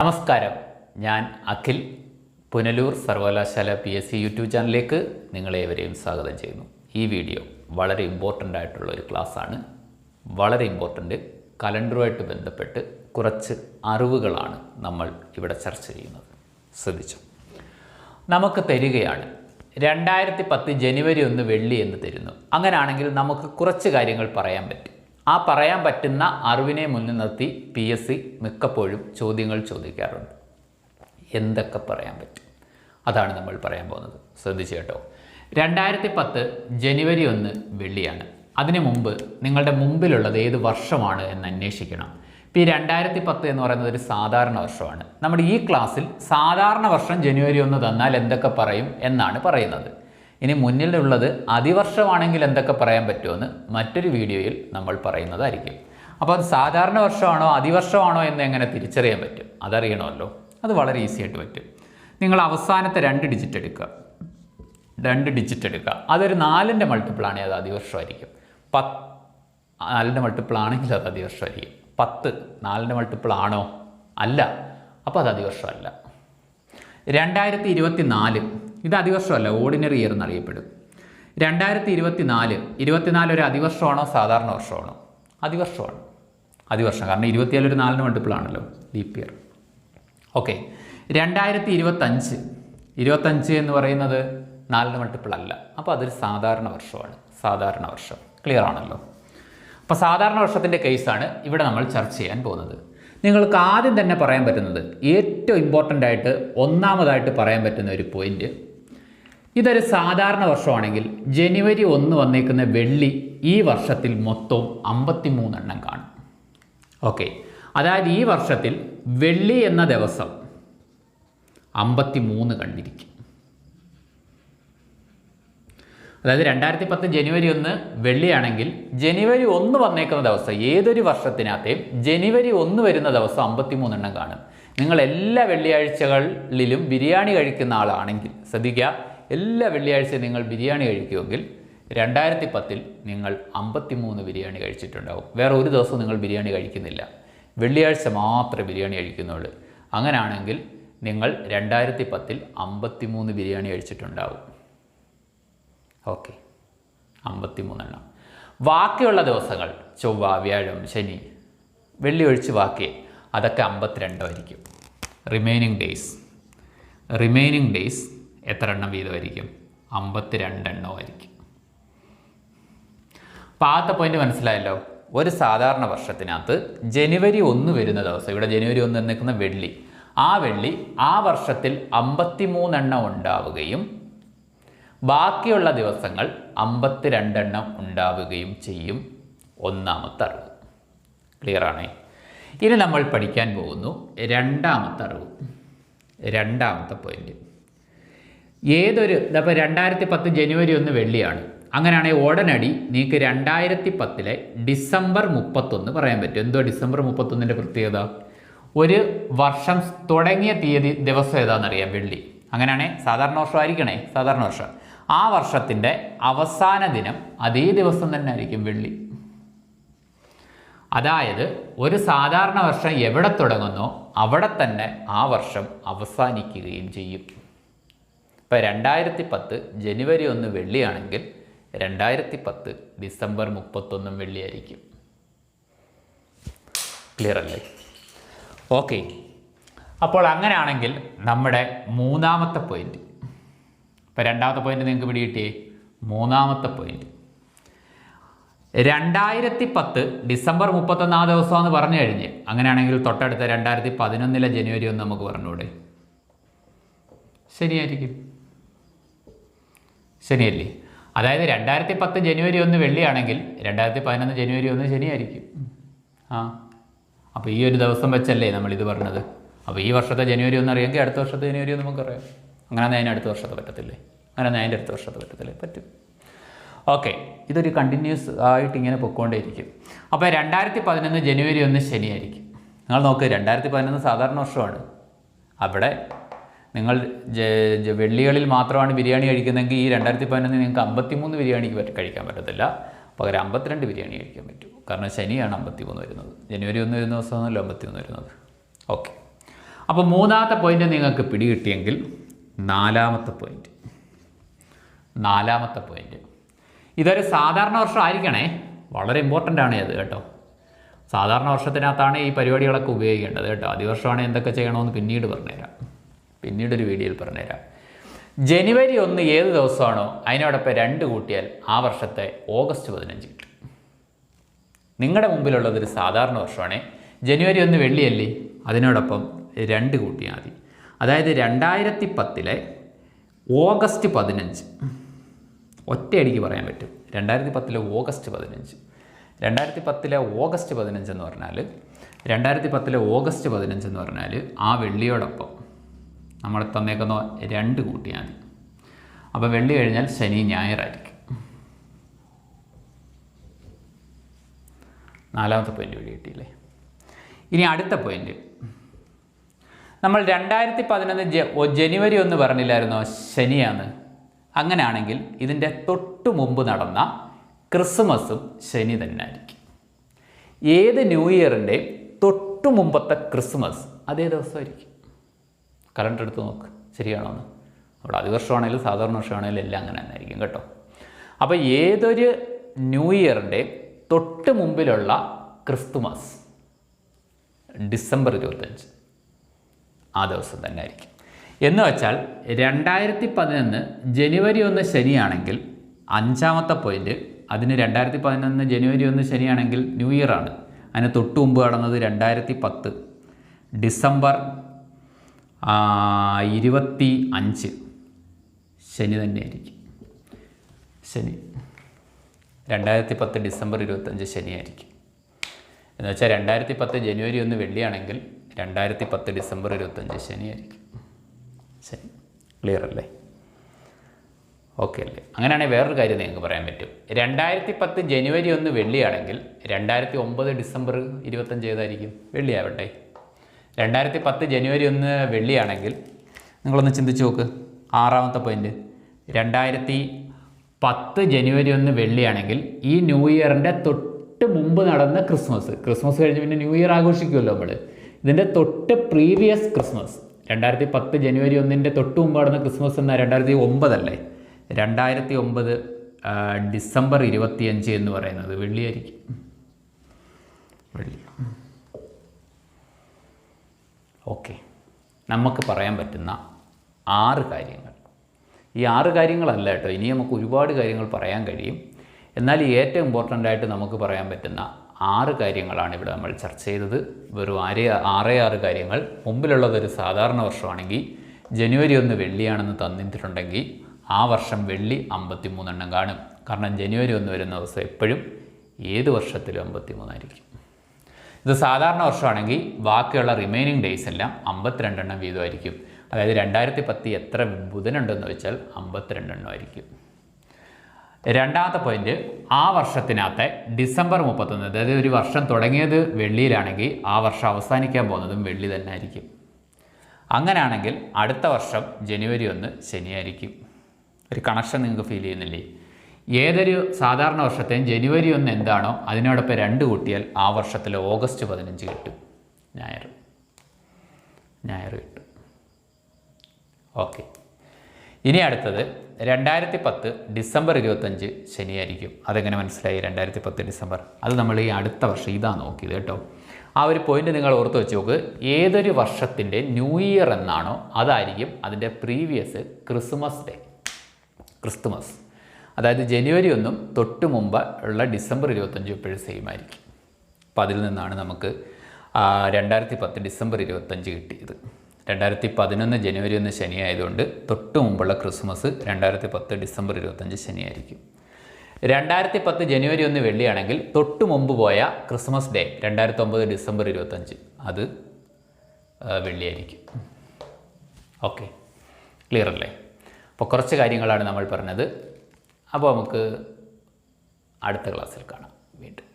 നമസ്കാരം. ഞാൻ അഖിൽ പുനലൂർ സർവകലാശാല പി എസ് സി യൂട്യൂബ് ചാനലിലേക്ക് നിങ്ങളേവരെയും സ്വാഗതം ചെയ്യുന്നു. ഈ വീഡിയോ വളരെ ഇമ്പോർട്ടന്റ് ആയിട്ടുള്ള ഒരു ക്ലാസ്സാണ് വളരെ ഇമ്പോർട്ടന്റ് കലണ്ടറുമായിട്ട് ബന്ധപ്പെട്ട് കുറച്ച് അറിവുകളാണ് നമ്മൾ ഇവിടെ ചർച്ച ചെയ്യുന്നത്. ശ്രദ്ധിച്ചു? നമുക്ക് തരികയാണ്. രണ്ടായിരത്തി പത്ത് ജനുവരി ഒന്ന് വെള്ളി എന്ന് തരുന്നു. അങ്ങനെയാണെങ്കിൽ നമുക്ക് കുറച്ച് കാര്യങ്ങൾ പറയാൻ പറ്റും. ആ പറയാൻ പറ്റുന്ന അറിവിനെ മുന്നിൽ നിർത്തി പി എസ് സി മിക്കപ്പോഴും ചോദ്യങ്ങൾ ചോദിക്കാറുണ്ട്. എന്തൊക്കെ പറയാൻ പറ്റും? അതാണ് നമ്മൾ പറയാൻ പോകുന്നത്. ശ്രദ്ധിച്ചു കേട്ടോ. രണ്ടായിരത്തി പത്ത് ജനുവരി ഒന്ന് വെള്ളിയാണ്. അതിനു മുമ്പ് നിങ്ങളുടെ മുമ്പിലുള്ളത് ഏത് വർഷമാണ് എന്ന് അന്വേഷിക്കണം. ഇപ്പോൾ ഈ രണ്ടായിരത്തി പത്ത് എന്ന് പറയുന്നത് ഒരു സാധാരണ വർഷമാണ്. നമ്മുടെ ഈ ക്ലാസ്സിൽ സാധാരണ വർഷം ജനുവരി ഒന്ന് തന്നാൽ എന്തൊക്കെ പറയും എന്നാണ് പറയുന്നത്. ഇനി മുന്നിലുള്ളത് അതിവർഷമാണെങ്കിൽ എന്തൊക്കെ പറയാൻ പറ്റുമെന്ന് മറ്റൊരു വീഡിയോയിൽ നമ്മൾ പറയുന്നതായിരിക്കും. അപ്പോൾ അത് സാധാരണ വർഷമാണോ അതിവർഷമാണോ എന്ന് എങ്ങനെ തിരിച്ചറിയാൻ പറ്റും? അതറിയണമല്ലോ. അത് വളരെ ഈസി ആയിട്ട് പറ്റും. നിങ്ങൾ അവസാനത്തെ രണ്ട് ഡിജിറ്റ് എടുക്കുക. രണ്ട് ഡിജിറ്റ് എടുക്കുക. അതൊരു നാലിന്റെ മൾട്ടിപ്പിളാണെങ്കിൽ അത് അതിവർഷമായിരിക്കും. പത്ത് നാലിന്റെ മൾട്ടിപ്പിൾ ആണെങ്കിൽ അത് അതിവർഷമായിരിക്കും. പത്ത് നാലിന്റെ മൾട്ടിപ്പിൾ ആണോ? അല്ല. അപ്പോൾ അത് അതിവർഷമല്ല. രണ്ടായിരത്തി ഇരുപത്തി നാല് ഇത് അതിവർഷമല്ല ഓർഡിനറി ഇയർ എന്നറിയപ്പെടും. രണ്ടായിരത്തി ഇരുപത്തി നാല് ഇരുപത്തിനാല് ഒരു അതിവർഷമാണോ സാധാരണ വർഷമാണോ? അതിവർഷമാണ്. അതിവർഷം കാരണം ഇരുപത്തിയാൽ ഒരു നാലിന് മൾട്ടിപ്പിളാണല്ലോ ലീപ്പ് ഇയർ ഓക്കെ രണ്ടായിരത്തി ഇരുപത്തഞ്ച് ഇരുപത്തഞ്ച് എന്ന് പറയുന്നത് നാലിന് മൾട്ടിപ്പിൾ അല്ല. അപ്പോൾ അതൊരു സാധാരണ വർഷമാണ് സാധാരണ വർഷം. ക്ലിയർ ആണല്ലോ? അപ്പോൾ സാധാരണ വർഷത്തിന്റെ കേസാണ് ഇവിടെ നമ്മൾ ചർച്ച ചെയ്യാൻ പോകുന്നത്. നിങ്ങൾക്ക് ആദ്യം തന്നെ പറയാൻ പറ്റുന്നത് ഏറ്റവും ഇമ്പോർട്ടന്റ് ആയിട്ട് ഒന്നാമതായിട്ട് പറയാൻ പറ്റുന്ന ഒരു പോയിന്റ് ഇതൊരു സാധാരണ വർഷമാണെങ്കിൽ ജനുവരി ഒന്ന് വന്നേക്കുന്ന വെള്ളി ഈ വർഷത്തിൽ മൊത്തം അമ്പത്തി മൂന്നെണ്ണം കാണും. ഓക്കെ. അതായത് ഈ വർഷത്തിൽ വെള്ളി എന്ന ദിവസം അമ്പത്തി മൂന്ന് കണ്ടിരിക്കും. അതായത് രണ്ടായിരത്തി പത്ത് ജനുവരി ഒന്ന് വെള്ളിയാണെങ്കിൽ ജനുവരി ഒന്ന് വന്നേക്കുന്ന ദിവസം ഏതൊരു വർഷത്തിനകത്തെയും ജനുവരി ഒന്ന് വരുന്ന ദിവസം അമ്പത്തി മൂന്നെണ്ണം കാണും. നിങ്ങൾ എല്ലാ വെള്ളിയാഴ്ചകളിലും ബിരിയാണി കഴിക്കുന്ന ആളാണെങ്കിൽ ശ്രദ്ധിക്കുക. എല്ലാ വെള്ളിയാഴ്ചയും നിങ്ങൾ ബിരിയാണി കഴിക്കുമെങ്കിൽ രണ്ടായിരത്തി പത്തിൽ നിങ്ങൾ അമ്പത്തി മൂന്ന് ബിരിയാണി കഴിച്ചിട്ടുണ്ടാവും. വേറെ ഒരു ദിവസം നിങ്ങൾ ബിരിയാണി കഴിക്കുന്നില്ല. വെള്ളിയാഴ്ച മാത്രമേ ബിരിയാണി കഴിക്കുന്നുള്ളൂ. അങ്ങനെയാണെങ്കിൽ നിങ്ങൾ രണ്ടായിരത്തി പത്തിൽ അമ്പത്തി മൂന്ന് ബിരിയാണി കഴിച്ചിട്ടുണ്ടാവും. ഓക്കെ. അമ്പത്തി മൂന്നെണ്ണം ബാക്കിയുള്ള ദിവസങ്ങൾ ചൊവ്വ വ്യാഴം ശനി വെള്ളി ഒഴിച്ച് ബാക്കി അതൊക്കെ അമ്പത്തിരണ്ടായിരിക്കും. റിമൈനിങ് ഡേയ്സ് റിമൈനിങ് ഡേയ്സ് എത്ര എണ്ണം വീതമായിരിക്കും അമ്പത്തിരണ്ടെണ്ണമായിരിക്കും അപ്പോൾ ആദ്യത്തെ പോയിന്റ് മനസ്സിലായല്ലോ. ഒരു സാധാരണ വർഷത്തിനകത്ത് ജനുവരി ഒന്ന് വരുന്ന ദിവസം ഇവിടെ ജനുവരി ഒന്ന് നിൽക്കുന്ന വെള്ളി ആ വെള്ളി ആ വർഷത്തിൽ അമ്പത്തിമൂന്നെണ്ണം ഉണ്ടാവുകയും ബാക്കിയുള്ള ദിവസങ്ങൾ അമ്പത്തിരണ്ടെണ്ണം ഉണ്ടാവുകയും ചെയ്യും. ഒന്നാമത്തെ അറിവ്. ക്ലിയർ ആണേ? ഇനി നമ്മൾ പഠിക്കാൻ പോകുന്നു രണ്ടാമത്തെ അറിവ്. രണ്ടാമത്തെ പോയിന്റ് ഏതൊരു ഇതപ്പോൾ രണ്ടായിരത്തി പത്ത് ജനുവരി ഒന്ന് വെള്ളിയാണ്. അങ്ങനെയാണെങ്കിൽ ഉടനടി നിങ്ങൾക്ക് രണ്ടായിരത്തി പത്തിലെ ഡിസംബർ മുപ്പത്തൊന്ന് പറയാൻ പറ്റും. എന്തോ ഡിസംബർ മുപ്പത്തൊന്നിന്റെ പ്രത്യേകത? ഒരു വർഷം തുടങ്ങിയ തീയതി ദിവസം ഏതാണെന്നറിയാം വെള്ളി. അങ്ങനെയാണെങ്കിൽ സാധാരണ വർഷമായിരിക്കണേ സാധാരണ വർഷം. ആ വർഷത്തിന്റെ അവസാന ദിനം അതേ ദിവസം തന്നെ ആയിരിക്കും വെള്ളി. അതായത് ഒരു സാധാരണ വർഷം എവിടെ തുടങ്ങുന്നോ അവിടെ തന്നെ ആ വർഷം അവസാനിക്കുകയും ചെയ്യും. ഇപ്പം രണ്ടായിരത്തി പത്ത് ജനുവരി ഒന്ന് വെള്ളിയാണെങ്കിൽ രണ്ടായിരത്തി പത്ത് ഡിസംബർ മുപ്പത്തൊന്നും വെള്ളിയായിരിക്കും. ക്ലിയർ അല്ലേ? ഓക്കെ അപ്പോൾ അങ്ങനെയാണെങ്കിൽ നമ്മുടെ മൂന്നാമത്തെ പോയിന്റ് ഇപ്പം രണ്ടാമത്തെ പോയിന്റ് നിങ്ങൾക്ക് പിടികിട്ടിയേ മൂന്നാമത്തെ പോയിന്റ് രണ്ടായിരത്തി പത്ത് ഡിസംബർ മുപ്പത്തൊന്നാം ദിവസമെന്ന് പറഞ്ഞു കഴിഞ്ഞ്. അങ്ങനെയാണെങ്കിൽ തൊട്ടടുത്ത രണ്ടായിരത്തി പതിനൊന്നിലെ ജനുവരി ഒന്ന് നമുക്ക് പറഞ്ഞുകൂടെ? ശരിയായിരിക്കും. ശനിയല്ലേ? അതായത് രണ്ടായിരത്തി പത്ത് ജനുവരി ഒന്ന് വെള്ളിയാണെങ്കിൽ രണ്ടായിരത്തി പതിനൊന്ന് ജനുവരി ഒന്ന് ശനിയായിരിക്കും. ആ. അപ്പോൾ ഈ ഒരു ദിവസം വെച്ചല്ലേ നമ്മളിത് പറഞ്ഞത്. അപ്പോൾ ഈ വർഷത്തെ ജനുവരി ഒന്ന് അറിയാമെങ്കിൽ അടുത്ത വർഷത്തെ ജനുവരി നമുക്കറിയാം അങ്ങനെ അതിന് അടുത്ത വർഷത്തെ പറ്റത്തില്ലേ? അങ്ങനെ അതിന്റെ അടുത്ത വർഷത്തെ പറ്റത്തില്ലേ? പറ്റും. ഓക്കെ. ഇതൊരു കണ്ടിന്യൂസ് ആയിട്ട് ഇങ്ങനെ പൊയ്ക്കൊണ്ടേയിരിക്കും അപ്പോൾ രണ്ടായിരത്തി പതിനൊന്ന് ജനുവരി ഒന്ന് ശനിയായിരിക്കും. നിങ്ങൾ നോക്ക് രണ്ടായിരത്തി പതിനൊന്ന് സാധാരണ വർഷമാണ്. അവിടെ നിങ്ങൾ വെള്ളികളിൽ മാത്രമാണ് ബിരിയാണി കഴിക്കുന്നതെങ്കിൽ ഈ രണ്ടായിരത്തി പതിനൊന്ന് നിങ്ങൾക്ക് അമ്പത്തിമൂന്ന് ബിരിയാണിക്ക് കഴിക്കാൻ പറ്റത്തില്ല. പകരം അമ്പത്തിരണ്ട് ബിരിയാണി കഴിക്കാൻ പറ്റും. കാരണം ശനിയാണ് അമ്പത്തിമൂന്ന് വരുന്നത്. ജനുവരി ഒന്ന് വരുന്ന ദിവസമാണല്ലോ അമ്പത്തിമൂന്ന് വരുന്നത്. ഓക്കെ. അപ്പോൾ മൂന്നാമത്തെ പോയിന്റ് നിങ്ങൾക്ക് പിടികിട്ടിയെങ്കിൽ നാലാമത്തെ പോയിന്റ് നാലാമത്തെ പോയിന്റ് ഇതൊരു സാധാരണ വർഷം ആയിരിക്കണേ. വളരെ ഇമ്പോർട്ടന്റ് ആണ് ഇത് കേട്ടോ. സാധാരണ വർഷത്തിനകത്താണ് ഈ പരിപാടികളൊക്കെ ഉപയോഗിക്കേണ്ടത് കേട്ടോ. അതിവർഷമാണ് എന്തൊക്കെ ചെയ്യണമെന്ന് പിന്നീട് പറഞ്ഞുതരാം. പിന്നീട് ഒരു വീഡിയോയിൽ പറഞ്ഞുതരാം. ജനുവരി ഒന്ന് ഏത് ദിവസമാണോ അതിനോടൊപ്പം രണ്ട് കൂട്ടിയാൽ ആ വർഷത്തെ ഓഗസ്റ്റ് പതിനഞ്ച് കിട്ടും. നിങ്ങളുടെ മുമ്പിലുള്ളത് ഒരു സാധാരണ വർഷമാണ്. ജനുവരി ഒന്ന് വെള്ളിയല്ലേ? അതിനോടൊപ്പം രണ്ട് കൂട്ടിയാൽ മതി. അതായത് രണ്ടായിരത്തി പത്തിലെ ഓഗസ്റ്റ് പതിനഞ്ച്. ഒറ്റയടിക്ക് പറയാൻ പറ്റും. രണ്ടായിരത്തി പത്തിലെ ഓഗസ്റ്റ് പതിനഞ്ച്. രണ്ടായിരത്തി പത്തിലെ ഓഗസ്റ്റ് പതിനഞ്ച് എന്ന് പറഞ്ഞാൽ രണ്ടായിരത്തി പത്തിലെ ഓഗസ്റ്റ് പതിനഞ്ച് എന്ന് പറഞ്ഞാൽ ആ വെള്ളിയോടൊപ്പം നമ്മൾ തന്നേക്കുന്ന രണ്ട് കൂട്ടിയാൽ മതി. അപ്പോൾ വെള്ളി കഴിഞ്ഞാൽ ശനി ഞായറായിരിക്കും നാലാമത്തെ പോയിന്റ് വഴി കിട്ടിയില്ലേ? ഇനി അടുത്ത പോയിന്റ് നമ്മൾ രണ്ടായിരത്തി പതിനൊന്ന് ജനുവരി ഒന്ന് പറഞ്ഞില്ലായിരുന്നോ? ശനിയാണ്. അങ്ങനെയാണെങ്കിൽ ഇതിന്റെ തൊട്ടു മുമ്പ് നടന്ന ക്രിസ്മസും ശനി തന്നെ ആയിരിക്കും ഏത് ന്യൂ ഇയറിന്റെ തൊട്ടു മുമ്പത്തെ ക്രിസ്മസ് അതേ ദിവസമായിരിക്കും. കറണ്ട് എടുത്ത് നോക്ക്. ശരിയാണോ എന്ന് അവിടെ അതിവർഷമാണെങ്കിലും സാധാരണ വർഷമാണെങ്കിലും എല്ലാം അങ്ങനെ തന്നെയായിരിക്കും കേട്ടോ. അപ്പോൾ ഏതൊരു ന്യൂ ഇയറിന്റെ തൊട്ട് മുമ്പിലുള്ള ക്രിസ്തുമസ് ഡിസംബർ ഇരുപത്തഞ്ച് ആ ദിവസം തന്നെ ആയിരിക്കും എന്ന് വെച്ചാൽ രണ്ടായിരത്തി പതിനൊന്ന് ജനുവരി ഒന്ന് ശനിയാണെങ്കിൽ അഞ്ചാമത്തെ പോയിന്റ് അതിന് രണ്ടായിരത്തി പതിനൊന്ന് ജനുവരി ഒന്ന് ശനിയാണെങ്കിൽ ന്യൂ ഇയർ ആണ് അതിന് തൊട്ട് മുമ്പ് കടന്നത് രണ്ടായിരത്തി പത്ത് ഡിസംബർ ഇരുപത്തി അഞ്ച്. ശനി തന്നെയായിരിക്കും. ശനി. രണ്ടായിരത്തി പത്ത് ഡിസംബർ ഇരുപത്തഞ്ച് ശനിയായിരിക്കും. എന്ന് വെച്ചാൽ രണ്ടായിരത്തി പത്ത് ജനുവരി ഒന്ന് വെള്ളിയാണെങ്കിൽ രണ്ടായിരത്തി പത്ത് ഡിസംബർ ഇരുപത്തഞ്ച് ശനിയായിരിക്കും. ശരി ക്ലിയർ അല്ലേ? ഓക്കെ അല്ലേ? അങ്ങനെയാണെങ്കിൽ വേറൊരു കാര്യം നിങ്ങൾക്ക് പറയാൻ പറ്റും. രണ്ടായിരത്തി പത്ത് ജനുവരി ഒന്ന് വെള്ളിയാണെങ്കിൽ രണ്ടായിരത്തി ഒമ്പത് ഡിസംബർ ഇരുപത്തഞ്ച് ഏതായിരിക്കും? വെള്ളിയാവട്ടെ. രണ്ടായിരത്തി പത്ത് ജനുവരി ഒന്ന് വെള്ളിയാണെങ്കിൽ നിങ്ങളൊന്ന് ചിന്തിച്ച് നോക്ക്. ആറാമത്തെ പോയിന്റ് രണ്ടായിരത്തി പത്ത് ജനുവരി ഒന്ന് വെള്ളിയാണെങ്കിൽ ഈ ന്യൂ ഇയറിന്റെ തൊട്ട് മുമ്പ് നടന്ന ക്രിസ്മസ്. ക്രിസ്മസ് കഴിഞ്ഞ് പിന്നെ ന്യൂ ഇയർ ആഘോഷിക്കുമല്ലോ നമ്മൾ ഇതിന്റെ തൊട്ട് പ്രീവിയസ് ക്രിസ്മസ്. രണ്ടായിരത്തി പത്ത് ജനുവരി ഒന്നിന്റെ തൊട്ട് മുമ്പ് നടന്ന ക്രിസ്മസ് എന്ന രണ്ടായിരത്തി ഒമ്പതല്ലേ രണ്ടായിരത്തി ഒമ്പത് ഡിസംബർ ഇരുപത്തിയഞ്ച് എന്ന് പറയുന്നത് വെള്ളിയായിരിക്കും വെള്ളി. ഓക്കെ. നമുക്ക് പറയാൻ പറ്റുന്ന ആറ് കാര്യങ്ങൾ. ഈ ആറ് കാര്യങ്ങളല്ല കേട്ടോ. ഇനി നമുക്ക് ഒരുപാട് കാര്യങ്ങൾ പറയാൻ കഴിയും. എന്നാൽ ഏറ്റവും ഇമ്പോർട്ടന്റ് ആയിട്ട് നമുക്ക് പറയാൻ പറ്റുന്ന ആറ് കാര്യങ്ങളാണ് ഇവിടെ നമ്മൾ ചർച്ച ചെയ്തത്. വെറും ആരേ ആറേ ആറ് കാര്യങ്ങൾ. മുമ്പിലുള്ളതൊരു സാധാരണ വർഷമാണെങ്കിൽ ജനുവരി ഒന്ന് വെള്ളിയാണെന്ന് തന്നിട്ടുണ്ടെങ്കിൽ ആ വർഷം വെള്ളി അമ്പത്തി മൂന്നെണ്ണം കാണും. കാരണം ജനുവരി ഒന്ന് വരുന്ന ദിവസം എപ്പോഴും ഏത് വർഷത്തിലും അമ്പത്തി മൂന്നായിരിക്കും ഇത് സാധാരണ വർഷമാണെങ്കിൽ ബാക്കിയുള്ള റിമൈനിങ് ഡേയ്സ് എല്ലാം അമ്പത്തിരണ്ടെണ്ണം വീതമായിരിക്കും. അതായത് രണ്ടായിരത്തി പത്ത് എത്ര ബുധനുണ്ടെന്ന് വെച്ചാൽ അമ്പത്തിരണ്ടെണ്ണം ആയിരിക്കും. രണ്ടാമത്തെ പോയിന്റ് ആ വർഷത്തിനകത്തെ ഡിസംബർ മുപ്പത്തൊന്ന് അതായത് ഒരു വർഷം തുടങ്ങിയത് വെള്ളിയിലാണെങ്കിൽ ആ വർഷം അവസാനിക്കാൻ പോകുന്നതും വെള്ളി തന്നെ ആയിരിക്കും. അങ്ങനെയാണെങ്കിൽ അടുത്ത വർഷം ജനുവരി ഒന്ന് ശനിയായിരിക്കും. ഒരു കണക്ഷൻ നിങ്ങൾക്ക് ഫീൽ ചെയ്യുന്നില്ലേ? ഏതൊരു സാധാരണ വർഷത്തെയും ജനുവരി ഒന്ന് എന്താണോ അതിനോടൊപ്പം രണ്ട് കൂട്ടിയാൽ ആ വർഷത്തിലെ ഓഗസ്റ്റ് പതിനഞ്ച് കിട്ടും. ഞായർ. ഞായർ കിട്ടും. ഓക്കെ. ഇനി അടുത്തത് രണ്ടായിരത്തി പത്ത് ഡിസംബർ ഇരുപത്തഞ്ച് ശനിയായിരിക്കും. അതെങ്ങനെ മനസ്സിലായി? രണ്ടായിരത്തി പത്ത് ഡിസംബർ. അത് നമ്മൾ ഈ അടുത്ത വർഷം ഇതാ നോക്കിയത് കേട്ടോ. ആ ഒരു പോയിന്റ് നിങ്ങൾ ഓർത്ത് വെച്ച് നോക്ക്. ഏതൊരു വർഷത്തിന്റെ ന്യൂ ഇയർ എന്നാണോ അതായിരിക്കും അതിന്റെ പ്രീവിയസ് ക്രിസ്മസ് ഡേ. ക്രിസ്തുമസ്. അതായത് ജനുവരി ഒന്നും തൊട്ട് മുമ്പ് ഉള്ള ഡിസംബർ ഇരുപത്തഞ്ചും എപ്പോഴും സെയിം ആയിരിക്കും. അപ്പോൾ അതിൽ നിന്നാണ് നമുക്ക് രണ്ടായിരത്തി പത്ത് ഡിസംബർ ഇരുപത്തഞ്ച് കിട്ടിയത്. രണ്ടായിരത്തി പതിനൊന്ന് ജനുവരി ഒന്ന് ശനി ആയതുകൊണ്ട് തൊട്ട് മുമ്പുള്ള ക്രിസ്മസ് രണ്ടായിരത്തി പത്ത് ഡിസംബർ ഇരുപത്തഞ്ച് ശനിയായിരിക്കും രണ്ടായിരത്തി പത്ത് ജനുവരി ഒന്ന് വെള്ളിയാണെങ്കിൽ തൊട്ട് മുമ്പ് പോയ ക്രിസ്മസ് ഡേ രണ്ടായിരത്തി ഒമ്പത് ഡിസംബർ ഇരുപത്തഞ്ച് അത് വെള്ളിയായിരിക്കും. ഓക്കെ. ക്ലിയർ അല്ലേ അപ്പോൾ കുറച്ച് കാര്യങ്ങളാണ് നമ്മൾ പറഞ്ഞത്. അപ്പോൾ നമുക്ക് അടുത്ത ക്ലാസ്സിൽ കാണാം വീണ്ടും.